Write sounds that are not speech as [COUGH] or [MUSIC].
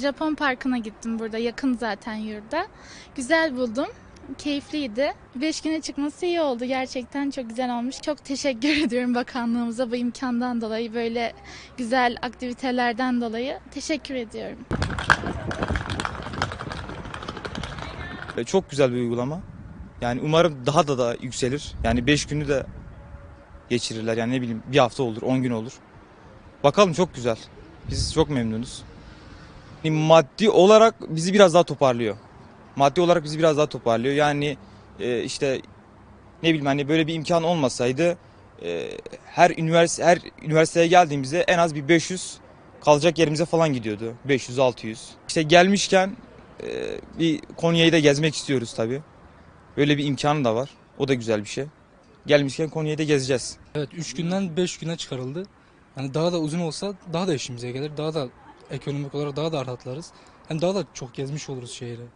Japon parkına gittim burada yakın zaten yurda. Güzel buldum. Keyifliydi. Beş güne çıkması iyi oldu. Gerçekten çok güzel olmuş. Çok teşekkür [LAUGHS] ediyorum bakanlığımıza bu imkandan dolayı, böyle güzel aktivitelerden dolayı. Teşekkür ediyorum. E, Çok güzel bir uygulama. Yani umarım daha da da yükselir. Yani 5 günü de geçirirler. Yani ne bileyim bir hafta olur, 10 gün olur. Bakalım çok güzel. Biz çok memnunuz. Yani Maddi olarak bizi biraz daha toparlıyor. Maddi olarak bizi biraz daha toparlıyor. Yani e, işte ne bileyim hani böyle bir imkan olmasaydı e, her üniversite her üniversiteye geldiğimizde en az bir 500 kalacak yerimize falan gidiyordu. 500 600. İşte gelmişken ee, bir Konya'yı da gezmek istiyoruz tabii. Böyle bir imkanı da var. O da güzel bir şey. Gelmişken Konya'yı da gezeceğiz. Evet 3 günden 5 güne çıkarıldı. Yani daha da uzun olsa daha da işimize gelir. Daha da ekonomik olarak daha da rahatlarız. Hem daha da çok gezmiş oluruz şehri.